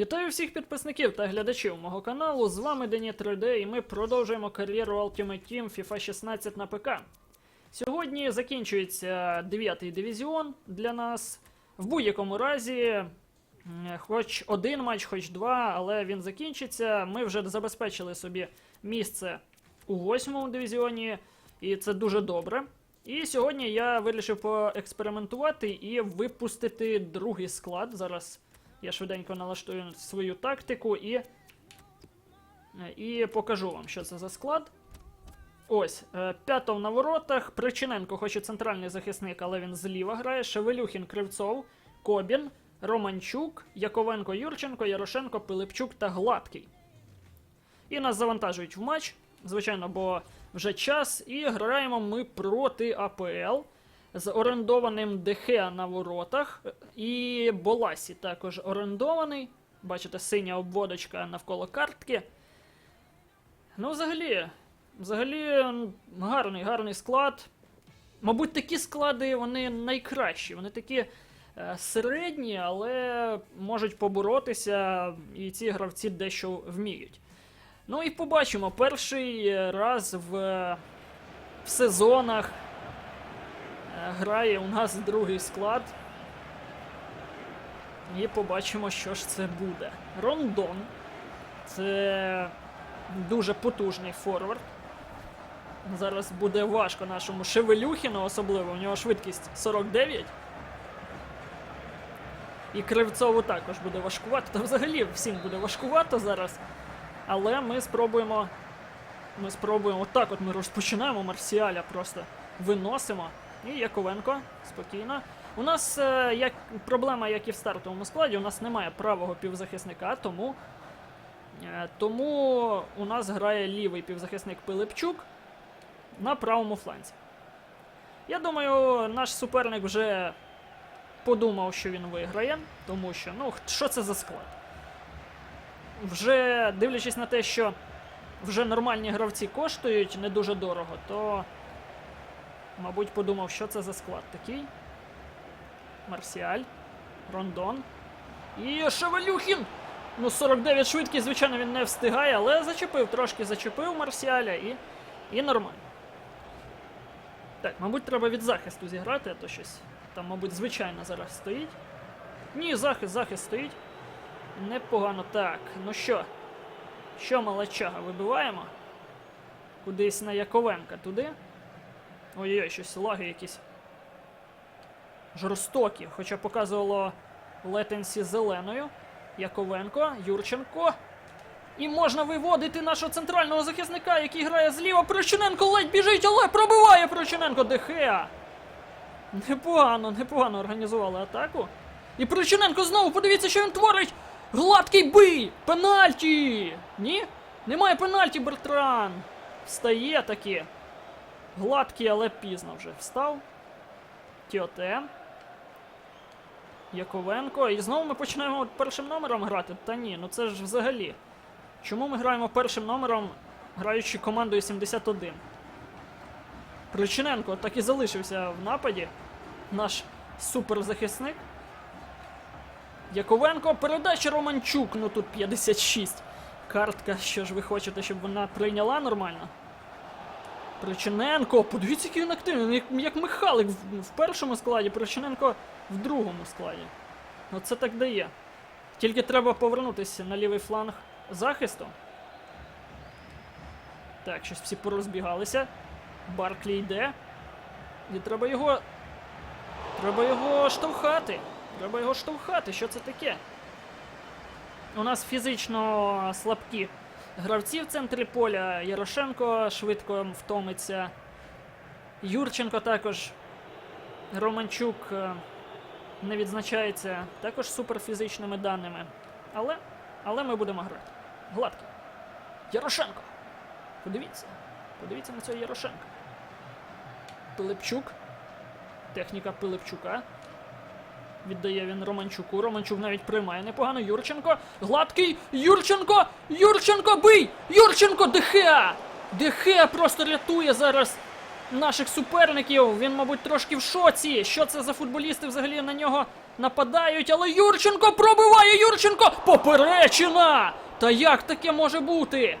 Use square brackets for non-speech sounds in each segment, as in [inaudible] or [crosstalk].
Вітаю всіх підписників та глядачів мого каналу. З вами Дені 3D і ми продовжуємо кар'єру Ultimate Team FIFA 16 на ПК. Сьогодні закінчується 9-й дивізіон для нас. В будь-якому разі, хоч один матч, хоч два, але він закінчиться. Ми вже забезпечили собі місце у 8-му дивізіоні, і це дуже добре. І сьогодні я вирішив поекспериментувати і випустити другий склад. Зараз я швиденько налаштую свою тактику і, і покажу вам, що це за склад. Ось, е, п'ятов на воротах. Причиненко, хоч і центральний захисник, але він зліва грає. Шевелюхін, Кривцов, Кобін, Романчук, Яковенко, Юрченко, Ярошенко, Пилипчук та Гладкий. І нас завантажують в матч, звичайно, бо вже час. І граємо ми проти АПЛ з орендованим Дехеа на воротах. І Боласі також орендований. Бачите, синя обводочка навколо картки. Ну, взагалі, взагалі, гарний, гарний склад. Мабуть, такі склади вони найкращі. Вони такі е, середні, але можуть поборотися, і ці гравці дещо вміють. Ну і побачимо, перший раз в, в сезонах грає у нас другий склад. І побачимо, що ж це буде. Рондон. Це дуже потужний форвард. Зараз буде важко нашому Шевелюхіну, особливо. У нього швидкість 49. І Кривцову також буде важкувато. Та взагалі всім буде важкувато зараз. Але ми спробуємо. Ми спробуємо. Отак от ми розпочинаємо Марсіаля, просто виносимо. І Яковенко спокійно. У нас е, як проблема, як і в стартовому складі, у нас немає правого півзахисника, тому, е, тому у нас грає лівий півзахисник Пилипчук на правому фланзі. Я думаю, наш суперник вже подумав, що він виграє, тому що, ну, що це за склад? Вже дивлячись на те, що вже нормальні гравці коштують не дуже дорого, то, мабуть, подумав, що це за склад такий. Марсіаль, Рондон. І Шевелюхін! Ну, 49 швидкість, звичайно, він не встигає, але зачепив, трошки зачепив Марсіаля і, і нормально. Так, мабуть, треба від захисту зіграти, а то щось. Там, мабуть, звичайно зараз стоїть. Ні, захист, захист стоїть. Непогано. Так, ну що? Що малачага вибиваємо? Кудись на Яковенка туди. Ой-ой, щось лаги якісь. Жорстокі, хоча показувало летенсі зеленою. Яковенко, Юрченко. І можна виводити нашого центрального захисника, який грає зліва. Прощененко ледь біжить, але пробиває Прощененко Дехеа. Непогано, непогано організували атаку. І Причиненко знову, подивіться, що він творить! Гладкий бий! Пенальті! Ні? Немає пенальті, Бертран! Встає таки. Гладкий, але пізно вже встав. Тіоте. Яковенко. І знову ми починаємо першим номером грати. Та ні, ну це ж взагалі. Чому ми граємо першим номером, граючи командою 71? Причиненко так і залишився в нападі. Наш суперзахисник. Яковенко, передача Романчук, ну тут 56. Картка, що ж ви хочете, щоб вона прийняла нормально? Причиненко, подивіться, який він активний, як, як Михалик в, в першому складі, Причиненко в другому складі. Оце так дає. Тільки треба повернутися на лівий фланг захисту. Так, щось всі порозбігалися. Барклі йде. І треба його. Треба його штовхати. Треба його штовхати. Що це таке? У нас фізично слабкі гравці в центрі поля. Ярошенко швидко втомиться. Юрченко також. Романчук е, не відзначається також суперфізичними даними. Але, але ми будемо грати. Гладкий. Ярошенко. Подивіться. Подивіться на цього Ярошенка. Пилипчук. Техніка Пилипчука. Віддає він Романчуку. Романчук навіть приймає непогано. Юрченко. Гладкий. Юрченко! Юрченко бий! Юрченко Дехеа! Дехеа просто рятує зараз наших суперників. Він, мабуть, трошки в шоці. Що це за футболісти взагалі на нього нападають, але Юрченко пробиває Юрченко! Поперечина! Та як таке може бути?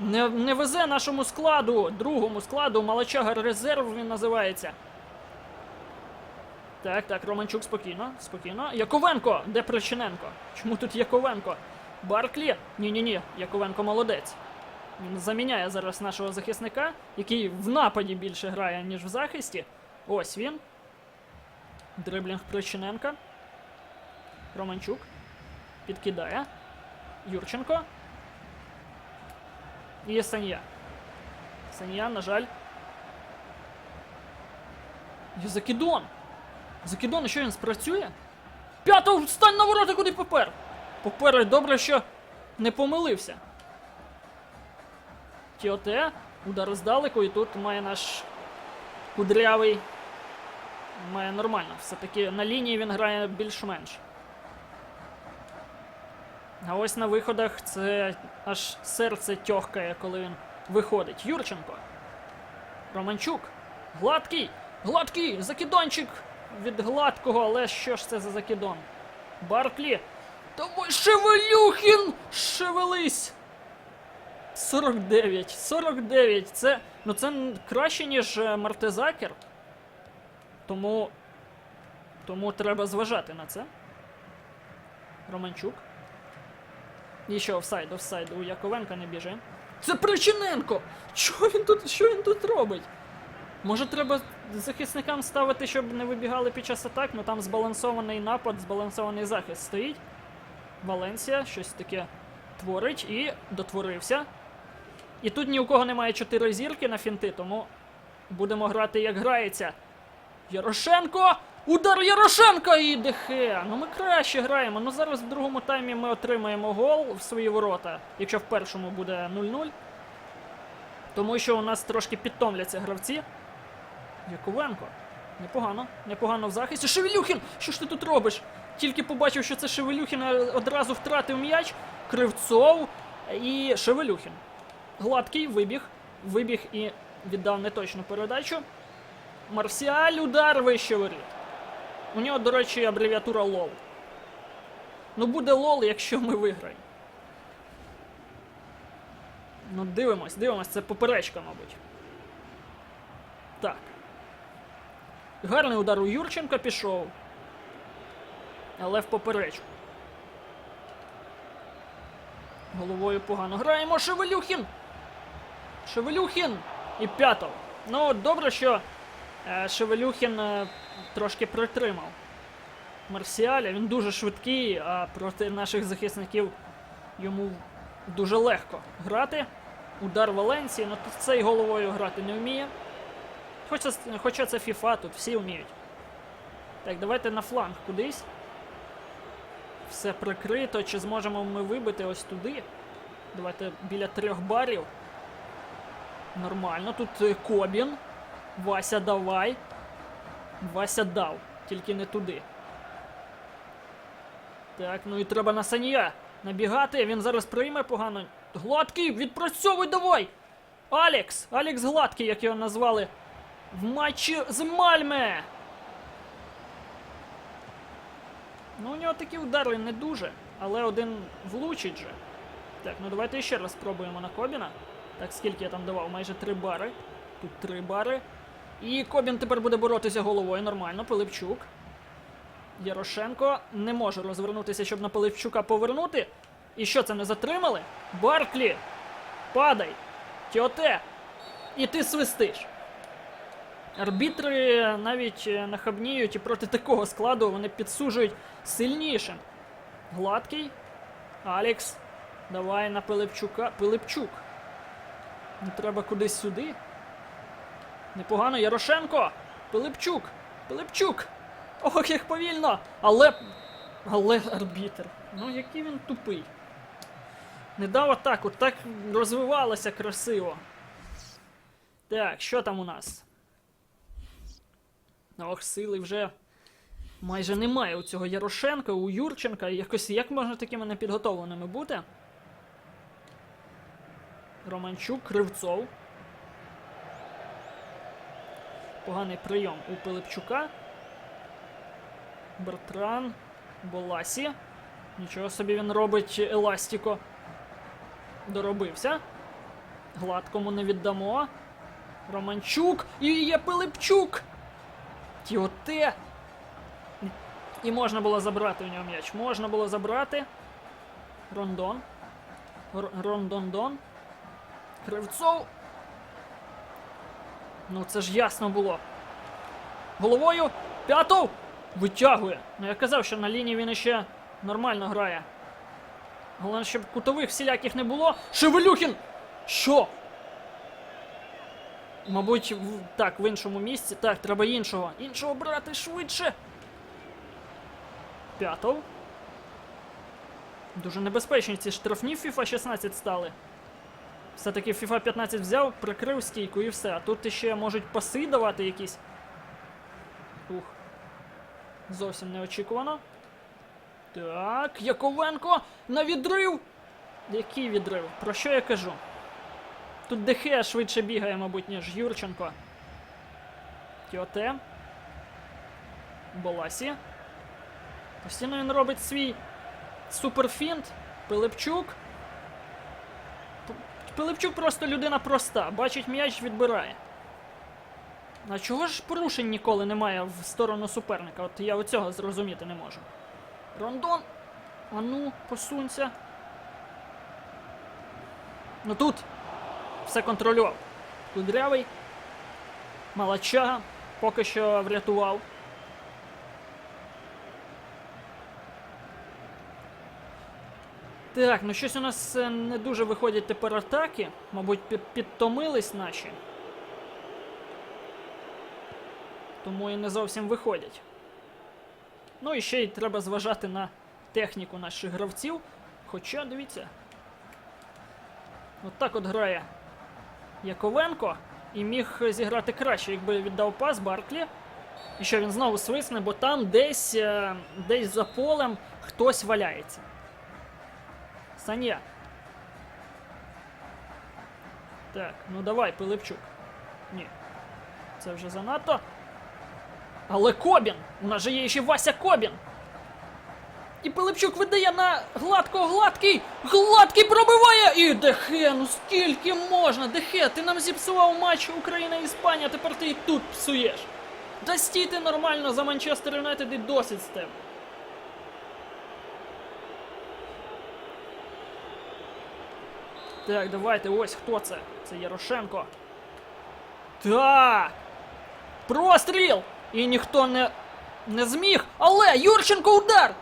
Не, не везе нашому складу, другому складу, Малачага резерв він називається. Так, так, Романчук спокійно, спокійно. Яковенко! Де Причиненко? Чому тут Яковенко? Барклі? Ні-ні-ні, Яковенко молодець. Він заміняє зараз нашого захисника, який в нападі більше грає, ніж в захисті. Ось він. Дриблінг Причиненка. Романчук. Підкидає. Юрченко. І Саня. Саня, на жаль. Є Закидон. Що він спрацює? П'ято, встань на ворота, куди попер! Попер, добре, що не помилився. Тіоте, удар здалеку, і тут має наш кудрявий. Має нормально. Все-таки на лінії він грає більш-менш. А ось на виходах це аж серце тьохкає, коли він виходить. Юрченко. Романчук. Гладкий. Гладкий. Закидончик від гладкого, але що ж це за закидон? Барклі. Давай, Шевелюхін! Шевелись! 49. 49. Це. Ну це краще, ніж е, Мартезакер. Тому. Тому треба зважати на це. Романчук. І що, офсайд, офсайд, у Яковенка не біжи. Це Причиненко! Що він тут, що він тут робить? Може треба захисникам ставити, щоб не вибігали під час атак, ну там збалансований напад, збалансований захист стоїть. Валенсія щось таке творить і дотворився. І тут ні у кого немає 4 зірки на фінти, тому будемо грати як грається. Ярошенко! Удар Ярошенка і Дехе! Ну ми краще граємо. Ну зараз в другому таймі ми отримаємо гол в свої ворота, якщо в першому буде 0-0. Тому що у нас трошки підтомляться гравці. Яковенко. Непогано, непогано в захисті. Шевелюхін! Що ж ти тут робиш? Тільки побачив, що це Шевелюхін, одразу втратив м'яч. Кривцов і Шевелюхін. Гладкий вибіг. Вибіг і віддав неточну передачу. Марсіаль удар вище воріт. У нього, до речі, абревіатура ЛОЛ. Ну буде ЛОЛ, якщо ми виграємо. Ну, дивимось, дивимось, це поперечка, мабуть. Так. Гарний удар у Юрченка пішов. Але в поперечку. Головою погано граємо. Шевелюхін! Шевелюхін! І п'ятов. Ну, добре, що е, Шевелюхін е, трошки притримав Марсіаля. Він дуже швидкий, а проти наших захисників йому дуже легко грати. Удар Валенції, ну тут цей головою грати не вміє. Хоча, хоча це FIFA, тут всі вміють. Так, давайте на фланг кудись. Все прикрито. Чи зможемо ми вибити ось туди? Давайте біля трьох барів. Нормально. Тут е, Кобін. Вася, давай. Вася дав, тільки не туди. Так, ну і треба на Санія набігати. Він зараз прийме погано. Гладкий, відпрацьовуй давай! Алекс! Алекс Гладкий, як його назвали в матчі з Мальме. Ну, у нього такі удари не дуже, але один влучить же. Так, ну давайте ще раз спробуємо на Кобіна. Так, скільки я там давав? Майже три бари. Тут три бари. І Кобін тепер буде боротися головою нормально. Пилипчук. Ярошенко не може розвернутися, щоб на Пилипчука повернути. І що це не затримали? Барклі! Падай! Тіоте! І ти свистиш. Арбітри навіть е, нахабніють і проти такого складу вони підсужують сильнішим. Гладкий. Алекс. Давай на Пилипчука. Пилипчук. Не треба кудись сюди. Непогано. Ярошенко. Пилипчук. Пилипчук. Ох, як повільно. Але. Але арбітр. Ну який він тупий. Не дав атаку, так розвивалося красиво. Так, що там у нас? Ох, сили вже майже немає у цього Ярошенка, у Юрченка. Якось як можна такими непідготовленими бути? Романчук, Кривцов. Поганий прийом у Пилипчука. Бертран. Боласі. Нічого собі він робить еластіко. Доробився. Гладкому не віддамо. Романчук. І є Пилипчук. Тіоте. І можна було забрати у нього м'яч. Можна було забрати. Рондон. Рондондон. Кривцов. Ну це ж ясно було. Головою. П'ятов! Витягує. Ну я казав, що на лінії він іще нормально грає. Головне, щоб кутових всіляких не було. Шевелюхін! Що? Мабуть, в... так, в іншому місці. Так, треба іншого. Іншого брати швидше. П'ятов. Дуже небезпечні ці штрафні в FIFA 16 стали. Все-таки FIFA 15 взяв, прикрив стійку і все. А тут ще можуть паси давати якісь. Ух. Зовсім неочікувано. Так, Яковенко на відрив. Який відрив? Про що я кажу? Тут Дехе швидше бігає, мабуть, ніж Юрченко. Тіоте. Боласі. Постійно він робить свій суперфінт. Пилипчук. Пилипчук просто людина проста. Бачить м'яч, відбирає. А чого ж порушень ніколи немає в сторону суперника? От я оцього зрозуміти не можу. Рондон. А ну, посунься. Ну тут все контролював. Кудрявий. Малачага. Поки що врятував. Так, ну щось у нас е, не дуже виходять тепер атаки. Мабуть, підтомились наші. Тому і не зовсім виходять. Ну і ще й треба зважати на техніку наших гравців. Хоча, дивіться. От так от грає Яковенко. І міг зіграти краще, якби віддав пас Барклі. І що він знову свисне, бо там десь, е, десь за полем хтось валяється. Саня. Так, ну давай, Пилипчук. Ні. Це вже занадто. Але Кобін! У нас же є ще Вася Кобін! І Пилипчук видає на гладкого гладкий! Гладкий пробиває! І Дехе, ну скільки можна? Дехе, ти нам зіпсував матч Україна-Іспанія, тепер ти і тут псуєш. Да стій ти нормально за Манчестер Юнайтед і досить з тебе. Так, давайте, ось хто це? Це Ярошенко. Так. Простріл! І ніхто не, не зміг. Але Юрченко удар!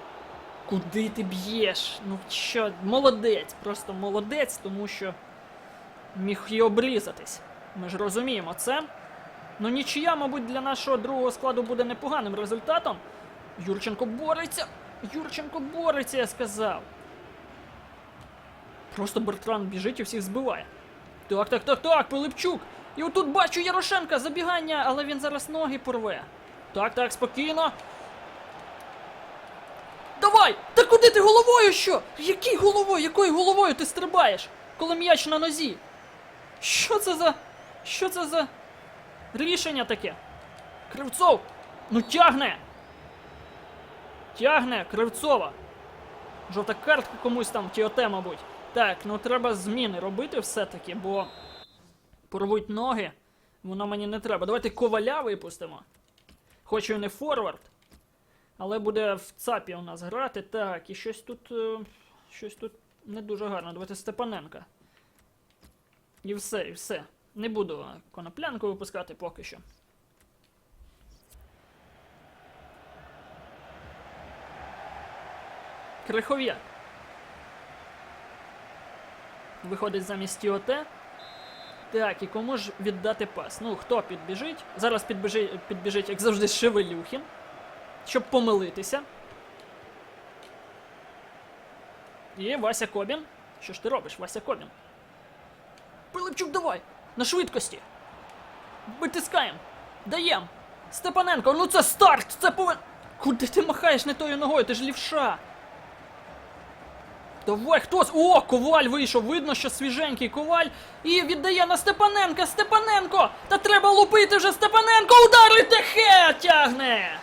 Куди ти б'єш? Ну що, молодець, просто молодець, тому що міг і обрізатись. Ми ж розуміємо це. Ну нічия, мабуть, для нашого другого складу буде непоганим результатом. Юрченко бореться! Юрченко бореться, я сказав. Просто Бертран біжить і всіх збиває. Так, так, так, так, Пилипчук. І отут бачу Ярошенка, забігання, але він зараз ноги порве. Так, так, спокійно. Давай! Та куди ти головою що? Який головою? Якою головою ти стрибаєш? Коли м'яч на нозі? Що це за. Що це за рішення таке? Кривцов! Ну тягне! Тягне Кривцова. Жовта картка комусь там, Тіоте, мабуть. Так, ну треба зміни робити все-таки, бо порвуть ноги. Воно мені не треба. Давайте коваля випустимо. Хоч і не форвард. Але буде в ЦАПі у нас грати. Так, і щось тут. е, Щось тут не дуже гарно. Давайте Степаненка. І все, і все. Не буду коноплянку випускати поки що. Крихов'як. Виходить замість Тіоте. Так, і кому ж віддати пас? Ну, хто підбіжить? Зараз підбіжить, підбіжить як завжди, Шевелюхін. Щоб помилитися. І Вася Кобін. Що ж ти робиш, Вася Кобін? Пилипчук, давай! На швидкості! Витискаємо! Даєм! Степаненко, ну це старт! Це повин... Куди ти махаєш не тою ногою? Ти ж лівша! Давай, хтось. О, коваль вийшов. Видно, що свіженький коваль. І віддає на Степаненка. Степаненко! Та треба лупити вже Степаненко! Удари Дехе тягне!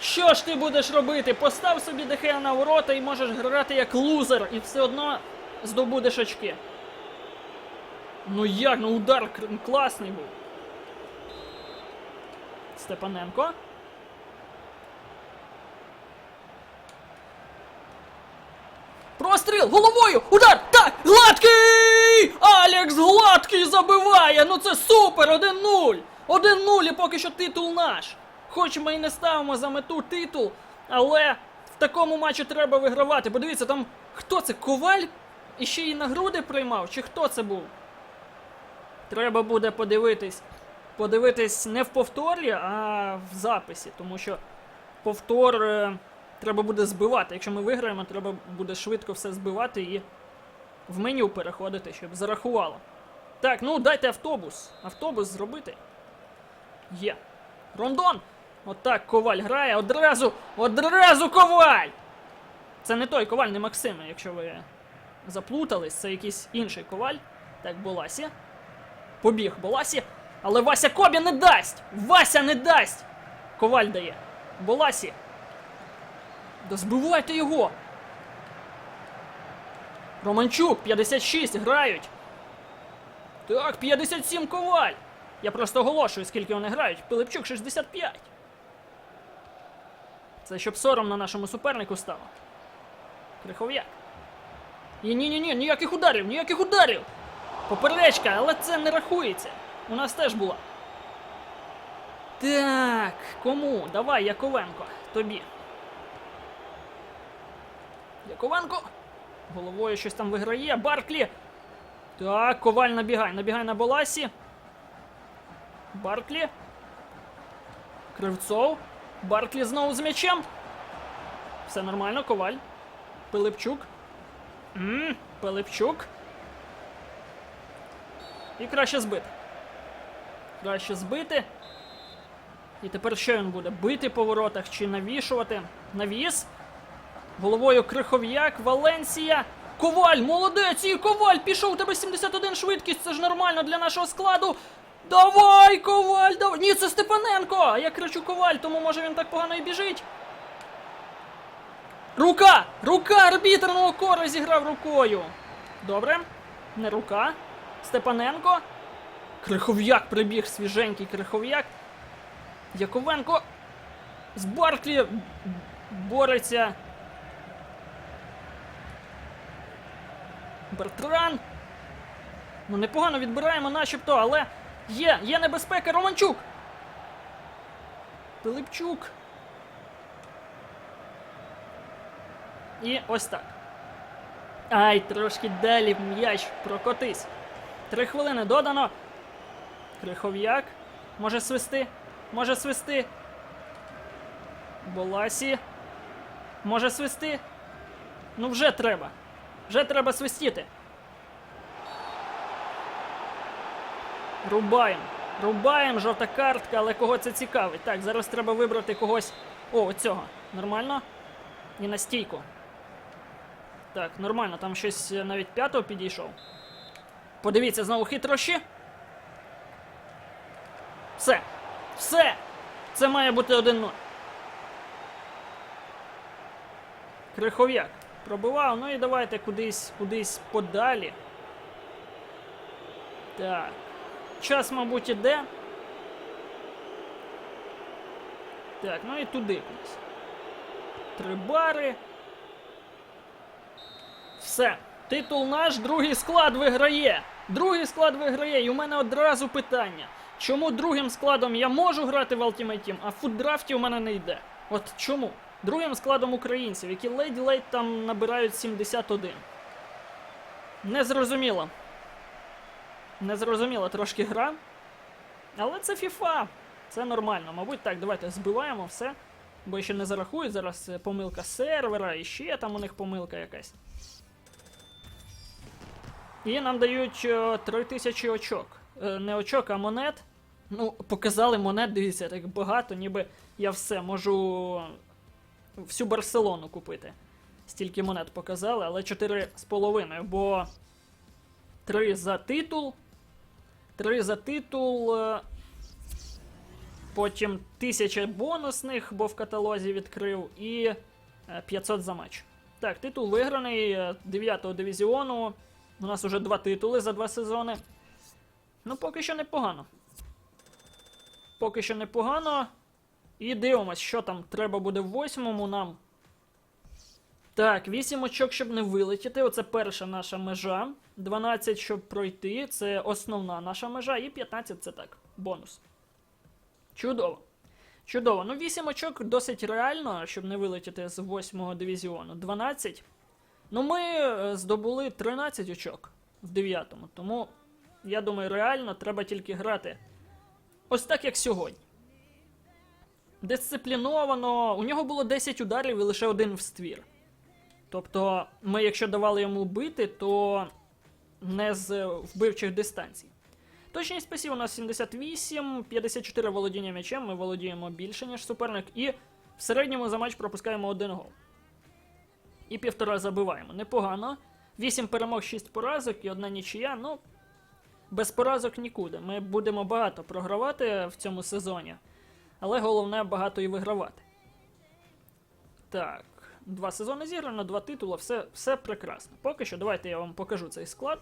Що ж ти будеш робити? Постав собі Дехея на ворота і можеш грати як лузер, і все одно здобудеш очки. Ну як, ну удар класний був. Степаненко. Простріл головою! Удар! Так! Гладкий! Алекс Гладкий забиває! Ну це супер! 1-0! 1-0 і поки що титул наш. Хоч ми і не ставимо за мету титул, але в такому матчі треба вигравати. Подивіться, там хто це? Коваль? І ще й на груди приймав? Чи хто це був? Треба буде подивитись. Подивитись не в повторі, а в записі, тому що повтор е, треба буде збивати. Якщо ми виграємо, треба буде швидко все збивати і в меню переходити, щоб зарахувало. Так, ну дайте автобус. Автобус зробити. Є. Рондон! Отак коваль грає. Одразу! Одразу коваль! Це не той коваль, не Максим, якщо ви заплутались, це якийсь інший коваль. Так, Боласі. Побіг Боласі. Але Вася Кобі не дасть! Вася не дасть! Коваль дає. Боласі. Да збивайте його! Романчук, 56, грають. Так, 57 коваль. Я просто оголошую, скільки вони грають. Пилипчук 65. Це щоб соромно нашому супернику стало. Крихов'як. І ні-ні-ні, ніяких ударів, ніяких ударів! Поперечка, але це не рахується. У нас теж була. Так, кому? Давай, Яковенко, тобі. Яковенко. Головою щось там виграє. Барклі. Так, коваль набігай. Набігай на Боласі. Барклі. Кривцов. Барклі знову з м'ячем. Все нормально, коваль. Пилипчук. Ммм, Пилипчук. І краще збити. Краще збити. І тепер що він буде? Бити по воротах чи навішувати? Навіс. Головою Крихов'як, Валенсія. Коваль, молодець! І Коваль! Пішов у тебе 71 швидкість, це ж нормально для нашого складу. Давай, Коваль! Давай! Ні, це Степаненко! Я кричу Коваль, тому може він так погано і біжить. Рука! Рука! Арбітр на око розіграв рукою. Добре. Не рука. Степаненко. Крихов'як прибіг, свіженький Крихов'як. Яковенко. З Барклі бореться. Бертран. Ну, непогано відбираємо начебто, але є, є небезпека. Романчук. Пилипчук. І ось так. Ай, трошки далі м'яч прокотись. Три хвилини додано. Крихов'як. Може свисти. Може свисти. Боласі. Може свисти. Ну вже треба. Вже треба свистіти. Рубаємо. Рубаємо, жовта картка, але кого це цікавить? Так, зараз треба вибрати когось. О, оцього. Нормально? І на стійку. Так, нормально, там щось е, навіть п'ятого підійшов. Подивіться, знову хитрощі. Все. Все! Це має бути 1-0. Крихов'як пробивав, ну і давайте кудись, кудись подалі. Так. Час, мабуть, іде. Так, ну і туди кудись. Три бари. Все. Титул наш, другий склад виграє. Другий склад виграє. І у мене одразу питання. Чому другим складом я можу грати в Ultimate Team, а в фуддрафті у мене не йде? От чому? Другим складом українців, які ледь-ледь там набирають 71. Незрозуміло. Незрозуміла трошки гра. Але це FIFA. Це нормально. Мабуть, так, давайте збиваємо все. Бо ще не зарахують зараз е, помилка сервера, і ще там у них помилка якась. І нам дають е, 3000 очок. Е, Не очок, а монет. Ну, показали монет, дивіться, так багато, ніби я все можу всю Барселону купити. Стільки монет показали, але 4,5, бо 3 за титул. 3 за титул. е, потім 1000 бонусних, бо в каталозі відкрив, і е, 500 за матч. Так, титул виграний 9-го дивізіону. У нас уже два титули за два сезони. Ну, поки що непогано. Поки що непогано. І дивимось, що там треба буде в восьмому нам. Так, 8 очок, щоб не вилетіти. Оце перша наша межа. 12, щоб пройти. Це основна наша межа. І 15 це так. Бонус. Чудово. Чудово. Ну, 8 очок досить реально, щоб не вилетіти з 8 дивізіону. 12. Ну, ми е, здобули 13 очок в 9. Тому, я думаю, реально треба тільки грати. Ось так, як сьогодні. Дисципліновано. У нього було 10 ударів і лише один в ствір. Тобто, ми, якщо давали йому бити, то не з вбивчих дистанцій. Точність пасів у нас 78, 54 володіння м'ячем, ми володіємо більше, ніж суперник, і в середньому за матч пропускаємо один гол. І півтора забиваємо. Непогано. 8 перемог, 6 поразок і одна нічия. Ну, без поразок нікуди. Ми будемо багато програвати в цьому сезоні, але головне багато і вигравати. Так, два сезони зіграно, два титули, все, все прекрасно. Поки що, давайте я вам покажу цей склад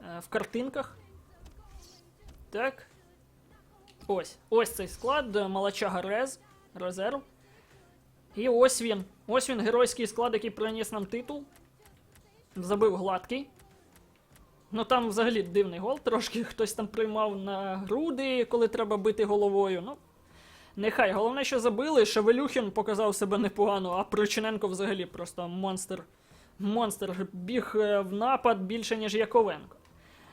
е, в картинках. Так. Ось. Ось цей склад. е, Малачага Рез. Резерв. І ось він. Ось він, геройський склад, який приніс нам титул. Забив гладкий. Ну там взагалі дивний гол. Трошки [laughs] хтось там приймав на груди, коли треба бити головою. Ну, нехай. Головне, що забили. Шевелюхін показав себе непогано, а Причиненко взагалі просто монстр. Монстр біг е, в напад більше, ніж Яковенко.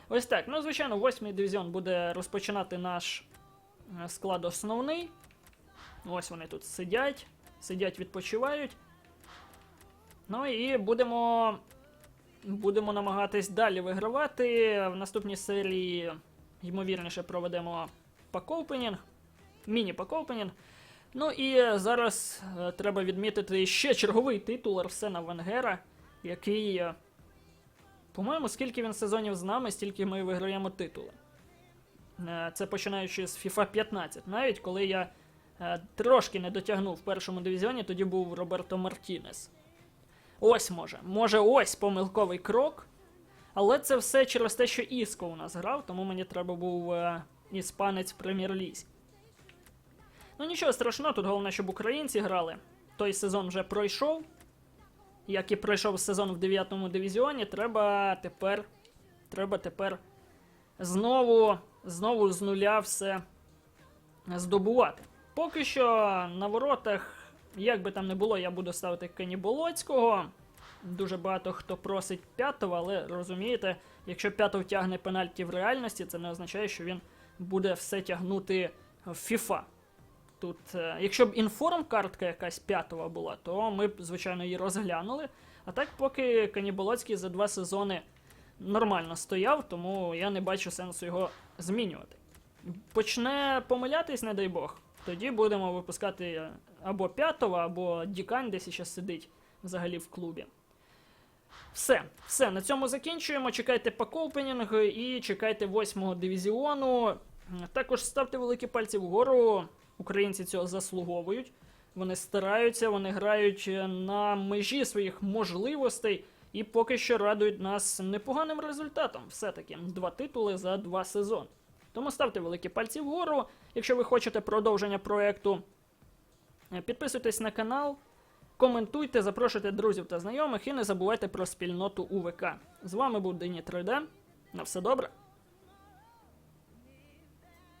Ось так. Ну, звичайно, восьмий дивізіон буде розпочинати наш е, склад основний. Ось вони тут сидять, сидять, відпочивають. Ну і будемо. Будемо намагатись далі вигравати. В наступній серії, ймовірніше, проведемо пакоупенінг, міні-пакоупенінг. Ну і зараз е, треба відмітити ще черговий титул Арсена Венгера, який. е, по-моєму, скільки він сезонів з нами, стільки ми виграємо титули. Е, Це починаючи з FIFA 15. Навіть коли я е, трошки не дотягнув в першому дивізіоні, тоді був Роберто Мартінес. Ось може. Може, ось помилковий крок. Але це все через те, що Іско у нас грав, тому мені треба був е, іспанець в прем'єр-лізі. Ну нічого страшного, тут головне, щоб українці грали. Той сезон вже пройшов як і пройшов сезон в 9 дивізіоні, треба тепер. Треба тепер знову, знову з нуля все здобувати. Поки що на воротах, як би там не було, я буду ставити Кені Болоцького. Дуже багато хто просить п'ятого, але розумієте, якщо п'ятов тягне пенальті в реальності, це не означає, що він буде все тягнути в FIFA. Тут, е, якщо б інформ-картка якась п'ятова була, то ми б, звичайно, її розглянули. А так, поки Каніболоцький за два сезони нормально стояв, тому я не бачу сенсу його змінювати. Почне помилятись, не дай Бог, тоді будемо випускати е, або п'ятого, або Дікань десь ще сидить взагалі в клубі. Все, все, на цьому закінчуємо. Чекайте пакоупенінг і чекайте восьмого дивізіону. Також ставте великі пальці вгору. Українці цього заслуговують. Вони стараються, вони грають е, на межі своїх можливостей і поки що радують нас непоганим результатом. Все-таки два титули за два сезони. Тому ставте великі пальці вгору, якщо ви хочете продовження проекту. Е, Підписуйтесь на канал, коментуйте, запрошуйте друзів та знайомих і не забувайте про спільноту УВК. З вами був Дені 3D. На все добре.